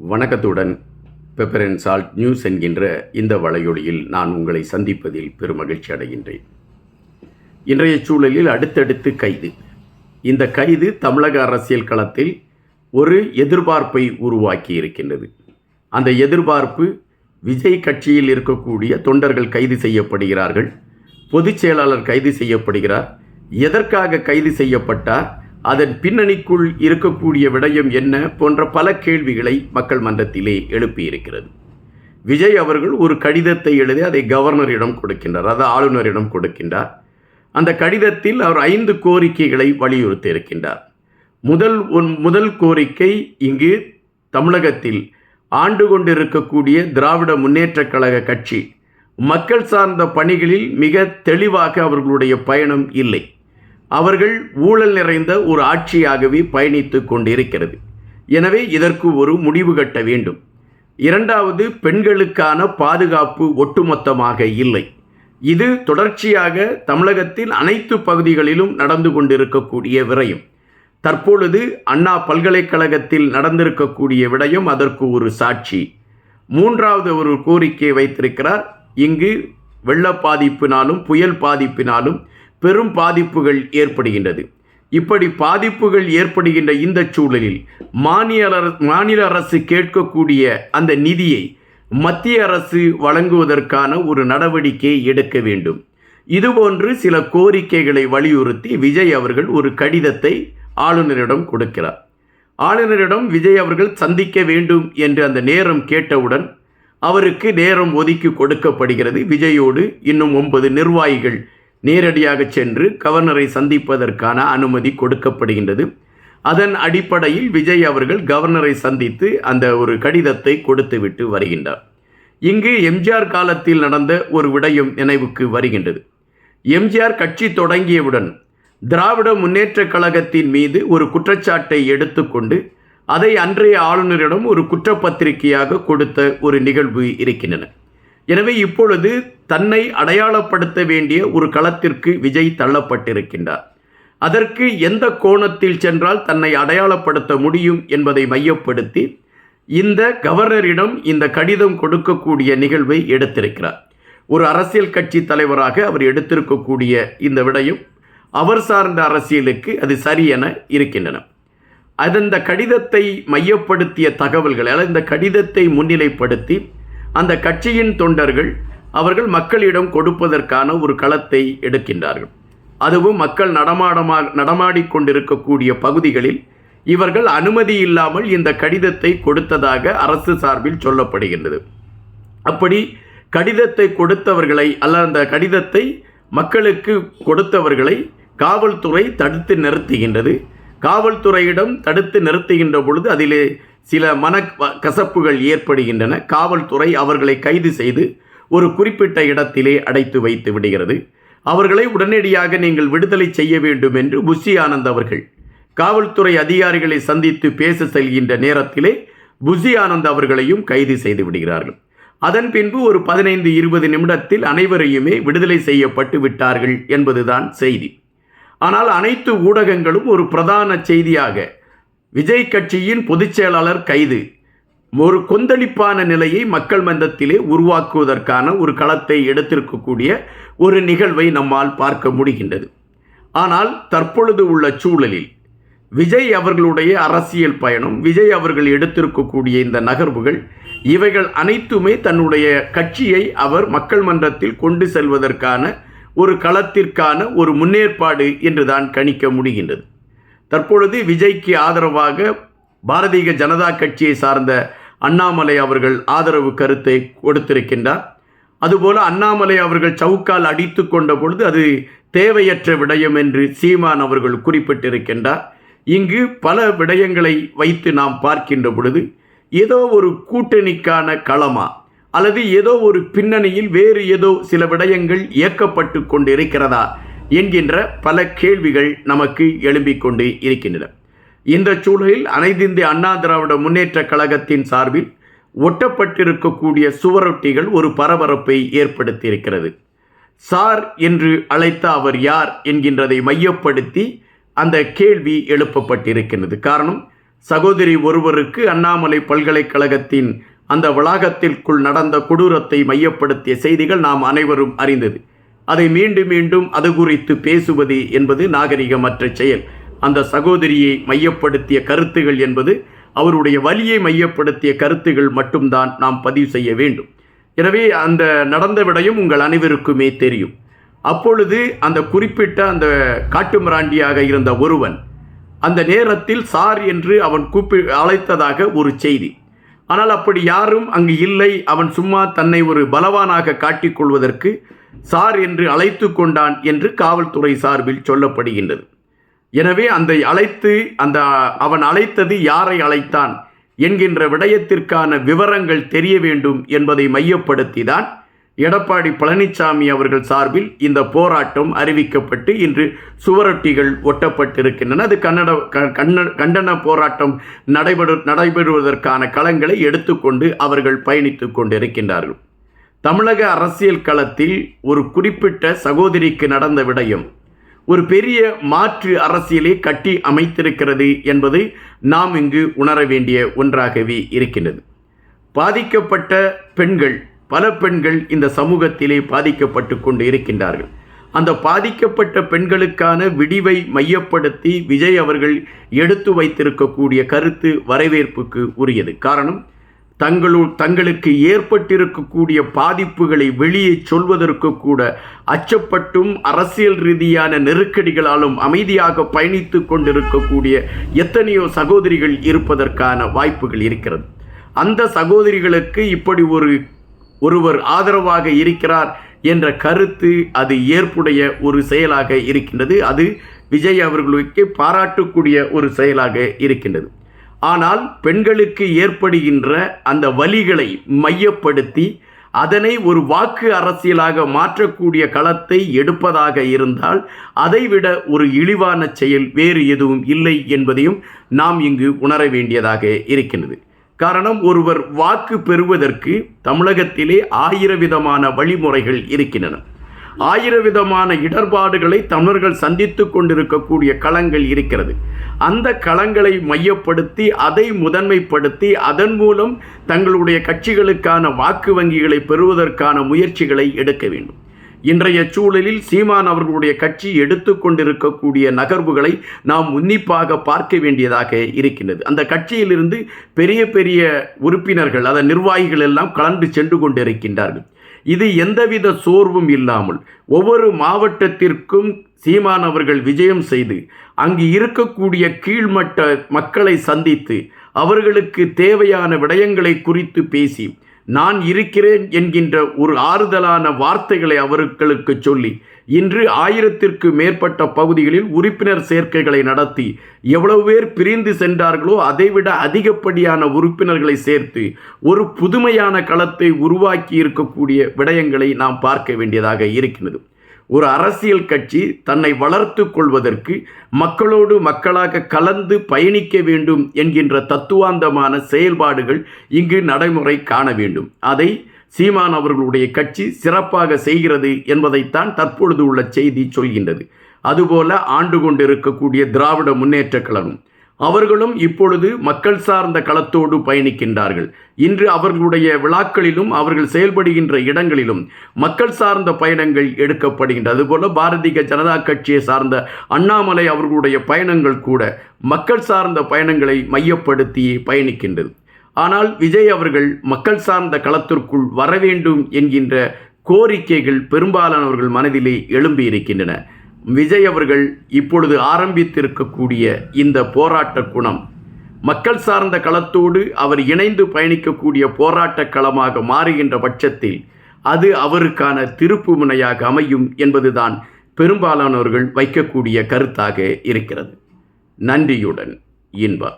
வணக்கத்துடன் pepper and salt news என்கின்ற இந்த வலையொலியில் நான் உங்களை சந்திப்பதில் பெருமகிழ்ச்சி அடைகின்றேன். இன்றைய சூழலில் அடுத்தடுத்து கைது. இந்த கைது தமிழக அரசியல் களத்தில் ஒரு எதிர்பார்ப்பை உருவாக்கி இருக்கின்றது. அந்த எதிர்பார்ப்பு விஜய் கட்சியில் இருக்கக்கூடிய தொண்டர்கள் கைது செய்யப்படுகிறார்கள் பொதுச் செயலாளர் கைது செய்யப்படுகிறார் எதற்காக கைது செய்யப்பட்டார் அதன் பின்னணிக்குள் இருக்கக்கூடிய விடயம் என்ன போன்ற பல கேள்விகளை மக்கள் மன்றத்திலே எழுப்பியிருக்கிறது. விஜய் அவர்கள் ஒரு கடிதத்தை எழுதி அதை கவர்னரிடம் கொடுக்கின்றார் அதை ஆளுநரிடம் கொடுக்கின்றார். அந்த கடிதத்தில் அவர் ஐந்து கோரிக்கைகளை வலியுறுத்தி இருக்கின்றார் முதல் ஒன் முதல் கோரிக்கை இங்கு தமிழகத்தில் ஆண்டு கொண்டிருக்கக்கூடிய திராவிட முன்னேற்றக் கழக கட்சி மக்கள் சார்ந்த பணிகளில் மிக தெளிவாக அவர்களுடைய பயணம் இல்லை. அவர்கள் ஊழல் நிறைந்த ஒரு ஆட்சியாகவே பயணித்து கொண்டிருக்கிறது. எனவே இதற்கு ஒரு முடிவு கட்ட வேண்டும். இரண்டாவது பெண்களுக்கான பாதுகாப்பு ஒட்டுமொத்தமாக இல்லை. இது தொடர்ச்சியாக தமிழகத்தில் அனைத்து பகுதிகளிலும் நடந்து கொண்டிருக்கக்கூடிய விரயம். தற்பொழுது அண்ணா பல்கலைக்கழகத்தில் நடந்திருக்கக்கூடிய விடயம் அதற்கு ஒரு சாட்சி. மூன்றாவது ஒரு கோரிக்கை வைத்திருக்கிறார். இங்கு வெள்ள பாதிப்பினாலும் புயல் பாதிப்பினாலும் பெரும் பாதிப்புகள் ஏற்படுகின்றது. இப்படி பாதிப்புகள் ஏற்படுகின்ற இந்த சூழலில் மாநில அரசு மாநில அரசு கேட்கக்கூடிய அந்த நிதியை மத்திய அரசு வழங்குவதற்கான ஒரு நடவடிக்கை எடுக்க வேண்டும். இதுபோன்று சில கோரிக்கைகளை வலியுறுத்தி விஜய் அவர்கள் ஒரு கடிதத்தை ஆளுநரிடம் கொடுக்கிறார். ஆளுநரிடம் விஜய் அவர்கள் சந்திக்க வேண்டும் என்று அந்த நேரம் கேட்டவுடன் அவருக்கு நேரம் ஒதுக்கி கொடுக்கப்படுகிறது. விஜயோடு இன்னும் ஒன்பது நிர்வாகிகள் நேரடியாக சென்று கவர்னரை சந்திப்பதற்கான அனுமதி கொடுக்கப்படுகின்றது. அதன் அடிப்படையில் விஜய் அவர்கள் கவர்னரை சந்தித்து அந்த ஒரு கடிதத்தை கொடுத்துவிட்டு வருகின்றார். இங்கு எம்ஜிஆர் காலத்தில் நடந்த ஒரு விடயம் நினைவுக்கு வருகின்றது. எம்ஜிஆர் கட்சி தொடங்கியவுடன் திராவிட முன்னேற்றக் கழகத்தின் மீது ஒரு குற்றச்சாட்டை எடுத்துக்கொண்டு அதை அன்றைய ஆளுநரிடம் ஒரு குற்றப்பத்திரிகையாக கொடுத்த ஒரு நிகழ்வு இருக்கின்றன. எனவே இப்பொழுது தன்னை அடையாளப்படுத்த வேண்டிய ஒரு களத்திற்கு விஜய் தள்ளப்பட்டிருக்கின்றார். அதற்கு எந்த கோணத்தில் சென்றால் தன்னை அடையாளப்படுத்த முடியும் என்பதை மையப்படுத்தி இந்த கவர்னரிடம் இந்த கடிதம் கொடுக்கக்கூடிய நிகழ்வை எடுத்திருக்கிறார். ஒரு அரசியல் கட்சி தலைவராக அவர் எடுத்திருக்கக்கூடிய இந்த விடயம் அவர் சார்ந்த அரசியலுக்கு அது சரியென இருக்கின்றன. அது இந்த கடிதத்தை மையப்படுத்திய தகவல்கள் அதாவது இந்த கடிதத்தை முன்னிலைப்படுத்தி அந்த கட்சியின் தொண்டர்கள் அவர்கள் மக்களிடம் கொடுப்பதற்கான ஒரு களத்தை எடுக்கின்றார்கள். அதுவும் மக்கள் நடமாடமா நடமாடிக்கொண்டிருக்கக்கூடிய பகுதிகளில் இவர்கள் அனுமதி இல்லாமல் இந்த கடிதத்தை கொடுத்ததாக அரசு சார்பில் சொல்லப்படுகின்றது. அப்படி கடிதத்தை கொடுத்தவர்களை அல்ல அந்த கடிதத்தை மக்களுக்கு கொடுத்தவர்களை காவல்துறை தடுத்து நிறுத்துகின்றது. காவல்துறையிடம் தடுத்து நிறுத்துகின்ற பொழுது அதிலே சில மன கசப்புகள் ஏற்படுகின்றன. காவல்துறை அவர்களை கைது செய்து ஒரு குறிப்பிட்ட இடத்திலே அடைத்து வைத்து விடுகிறது. அவர்களை உடனடியாக நீங்கள் விடுதலை செய்ய வேண்டும் என்று புஷி ஆனந்த் அவர்கள் காவல்துறை அதிகாரிகளை சந்தித்து பேச செல்கின்ற நேரத்திலே புஷி ஆனந்த் அவர்களையும் கைது செய்து விடுகிறார்கள். அதன் பின்பு ஒரு பதினைந்து இருபது நிமிடத்தில் அனைவரையுமே விடுதலை செய்யப்பட்டு விட்டார்கள் என்பதுதான் செய்தி. ஆனால் அனைத்து ஊடகங்களும் ஒரு பிரதான செய்தியாக விஜய் கட்சியின் பொதுச் செயலாளர் கைது. ஒரு கொந்தளிப்பான நிலையை மக்கள் மன்றத்திலே உருவாக்குவதற்கான ஒரு களத்தை எடுத்திருக்கக்கூடிய ஒரு நிகழ்வை நம்மால் பார்க்க முடிகின்றது. ஆனால் தற்பொழுது உள்ள சூழலில் விஜய் அவர்களுடைய அரசியல் பயணம் விஜய் அவர்கள் எடுத்திருக்கக்கூடிய இந்த நகர்வுகள் இவைகள் அனைத்துமே தன்னுடைய கட்சியை அவர் மக்கள் மன்றத்தில் கொண்டு செல்வதற்கான ஒரு களத்திற்கான ஒரு முன்னேற்பாடு என்றுதான் கணிக்க முடிகின்றது. தற்பொழுது விஜய்க்கு ஆதரவாக பாரதிய ஜனதா கட்சியை சார்ந்த அண்ணாமலை அவர்கள் ஆதரவு கருத்தை கொடுத்திருக்கின்றார். அதுபோல அண்ணாமலை அவர்கள் சவுக்கால் அடித்து கொண்ட பொழுது அது தேவையற்ற விடயம் என்று சீமான் அவர்கள் குறிப்பிட்டிருக்கின்றார். இங்கு பல விடயங்களை வைத்து நாம் பார்க்கின்ற பொழுது ஏதோ ஒரு கூட்டணிக்கான களமா அல்லது ஏதோ ஒரு பின்னணியில் வேறு ஏதோ சில விடயங்கள் இயக்கப்பட்டு கொண்டிருக்கிறதா என்கின்ற பல கேள்விகள் நமக்கு எழும்பிக் கொண்டு இருக்கின்றன. இந்த சூழலில் அனைத்திந்திய அண்ணா திராவிட முன்னேற்ற கழகத்தின் சார்பில் ஒட்டப்பட்டிருக்கக்கூடிய சுவரொட்டிகள் ஒரு பரபரப்பை ஏற்படுத்தியிருக்கிறது. சார் என்று அழைத்த அவர் யார் என்கின்றதை மையப்படுத்தி அந்த கேள்வி எழுப்பப்பட்டிருக்கிறது காரணம் சகோதரி ஒருவருக்கு அண்ணாமலை பல்கலைக்கழகத்தின் அந்த வளாகத்திற்குள் நடந்த கொடூரத்தை மையப்படுத்திய செய்திகள் நாம் அனைவரும் அறிந்தது. அதை மீண்டும் மீண்டும் அது குறித்து பேசுவது என்பது நாகரிகமற்ற செயல். அந்த சகோதரியை மையப்படுத்திய கருத்துகள் என்பது அவருடைய வலியை மையப்படுத்திய கருத்துகள் மட்டும்தான் நாம் பதிவு செய்ய வேண்டும். எனவே அந்த நடந்த விடயம் உங்கள் அனைவருக்குமே தெரியும். அப்பொழுது அந்த குறிப்பிட்ட அந்த காட்டுமிராண்டியாக இருந்த ஒருவன் அந்த நேரத்தில் சார் என்று அவன் கூப்பி அழைத்ததாக ஒரு செய்தி. ஆனால் அப்படி யாரும் அங்கு இல்லை. அவன் சும்மா தன்னை ஒரு பலவானாக காட்டிக்கொள்வதற்கு சார் என்று அழைத்து கொண்டான் என்று காவல்துறை சார்பில் சொல்லப்படுகின்றது. எனவே அந்த அழைத்து அந்த அவன் அழைத்தது யாரை அழைத்தான் என்கின்ற விடயத்திற்கான விவரங்கள் தெரிய வேண்டும் என்பதை மையப்படுத்திதான் எடப்பாடி பழனிசாமி அவர்கள் சார்பில் இந்த போராட்டம் அறிவிக்கப்பட்டு இன்று சுவரொட்டிகள் ஒட்டப்பட்டிருக்கின்றன. அது கன்னட கண்ண கண்டன போராட்டம் நடைபெறு நடைபெறுவதற்கான களங்களை எடுத்துக்கொண்டு அவர்கள் பயணித்து கொண்டிருக்கின்றார்கள். தமிழக அரசியல் களத்தில் ஒரு குறிப்பிட்ட சகோதரிக்கு நடந்த விடயம். ஒரு பெரிய மாற்று அரசியலை கட்டி அமைத்திருக்கிறது என்பது நாம் இங்கு உணர வேண்டிய ஒன்றாகவே இருக்கின்றது. பாதிக்கப்பட்ட பெண்கள் பல பெண்கள் இந்த சமூகத்திலே பாதிக்கப்பட்டு கொண்டு இருக்கின்றார்கள். அந்த பாதிக்கப்பட்ட பெண்களுக்கான விடிவை மையப்படுத்தி விஜய் அவர்கள் எடுத்து வைத்திருக்கக்கூடிய கருத்து வரவேற்புக்கு உரியது. காரணம் தங்களுள் தங்களுக்கு ஏற்பட்டிருக்கக்கூடிய பாதிப்புகளை வெளியே சொல்வதற்கு கூட அச்சப்பட்டும் அரசியல் ரீதியான நெருக்கடிகளாலும் அமைதியாக பயணித்து கொண்டிருக்கக்கூடிய எத்தனையோ சகோதரிகள் இருப்பதற்கான வாய்ப்புகள் இருக்கிறது. அந்த சகோதரிகளுக்கு இப்படி ஒரு ஒருவர் ஆதரவாக இருக்கிறார் என்ற கருத்து அது ஏற்புடைய ஒரு செயலாக இருக்கின்றது. அது விஜய் அவர்களுக்கு பாராட்டக்கூடிய ஒரு செயலாக இருக்கின்றது. ஆனால் பெண்களுக்கு ஏற்படுகின்ற அந்த வலிகளை மையப்படுத்தி அதனை ஒரு வாக்கு அரசியலாக மாற்றக்கூடிய களத்தை எடுப்பதாக இருந்தால் அதைவிட ஒரு இழிவான செயல் வேறு எதுவும் இல்லை என்பதையும் நாம் இங்கு உணர வேண்டியதாக இருக்கின்றது. காரணம் ஒருவர் வாக்கு பெறுவதற்கு தமிழகத்திலே ஆயிரவிதமான வழிமுறைகள் இருக்கின்றன. ஆயிர விதமான இடர்பாடுகளை தமிழர்கள் சந்தித்து கொண்டிருக்கக்கூடிய களங்கள் இருக்கிறது. அந்த களங்களை மையப்படுத்தி அதை முதன்மைப்படுத்தி அதன் மூலம் தங்களுடைய கட்சிகளுக்கான வாக்கு வங்கிகளை பெறுவதற்கான முயற்சிகளை எடுக்க வேண்டும். இன்றைய சூழலில் சீமான் அவர்களுடைய கட்சி எடுத்துக்கொண்டிருக்கக்கூடிய நகர்வுகளை நாம் உன்னிப்பாக பார்க்க வேண்டியதாக இருக்கின்றது. அந்த கட்சியிலிருந்து பெரிய பெரிய உறுப்பினர்கள் அதன் நிர்வாகிகள் எல்லாம் கலந்து சென்று கொண்டிருக்கின்றார்கள். இது எந்தவித சோர்வும் இல்லாமல் ஒவ்வொரு மாவட்டத்திற்கும் சீமான் அவர்கள் விஜயம் செய்து அங்கு இருக்கக்கூடிய கீழ்மட்ட மக்களை சந்தித்து அவர்களுக்கு தேவையான விடயங்களை குறித்து பேசி நான் இருக்கிறேன் என்கின்ற ஒரு ஆறுதலான வார்த்தைகளை அவர்களுக்கு சொல்லி இன்று ஆயிரத்திற்கு மேற்பட்ட பகுதிகளில் உறுப்பினர் சேர்க்கைகளை நடத்தி எவ்வளவு பேர் பிரிந்து சென்றார்களோ அதைவிட அதிகப்படியான உறுப்பினர்களை சேர்த்து ஒரு புதுமையான களத்தை உருவாக்கி இருக்கக்கூடிய விடயங்களை நாம் பார்க்க வேண்டியதாக இருக்கின்றது. ஒரு அரசியல் கட்சி தன்னை வளர்த்து கொள்வதற்கு மக்களோடு மக்களாக கலந்து பயணிக்க வேண்டும் என்கின்ற தத்துவாந்தமான செயல்பாடுகள் இங்கு நடைமுறை காண வேண்டும். அதை சீமான் அவர்களுடைய கட்சி சிறப்பாக செய்கிறது என்பதைத்தான் தற்பொழுது உள்ள செய்தி சொல்கின்றது. அதுபோல ஆண்டு கொண்டிருக்கக்கூடிய திராவிட முன்னேற்ற கழகம். அவர்களும் இப்பொழுது மக்கள் சார்ந்த களத்தோடு பயணிக்கின்றார்கள். இன்று அவர்களுடைய விழாக்களிலும் அவர்கள் செயல்படுகின்ற இடங்களிலும் மக்கள் சார்ந்த பயணங்கள் எடுக்கப்படுகின்றன அதுபோல பாரதிய ஜனதா கட்சியை சார்ந்த அண்ணாமலை அவர்களுடைய பயணங்கள் கூட மக்கள் சார்ந்த பயணங்களை மையப்படுத்தி பயணிக்கின்றது. ஆனால் விஜய் அவர்கள் மக்கள் சார்ந்த களத்திற்குள் வர வேண்டும் என்கின்ற கோரிக்கைகள் பெரும்பாலானவர்கள் மனதிலே எழும்பி இருக்கின்றன. விஜய் அவர்கள் இப்பொழுது ஆரம்பித்திருக்கக்கூடிய இந்த போராட்ட குணம் மக்கள் சார்ந்த களத்தோடு அவர் இணைந்து பயணிக்கக்கூடிய போராட்ட களமாக மாறுகின்ற பட்சத்தில் அது அவருக்கான திருப்பு முனையாக அமையும் என்பதுதான் பெரும்பாலானவர்கள் வைக்கக்கூடிய கருத்தாக இருக்கிறது. நன்றியுடன் இன்பா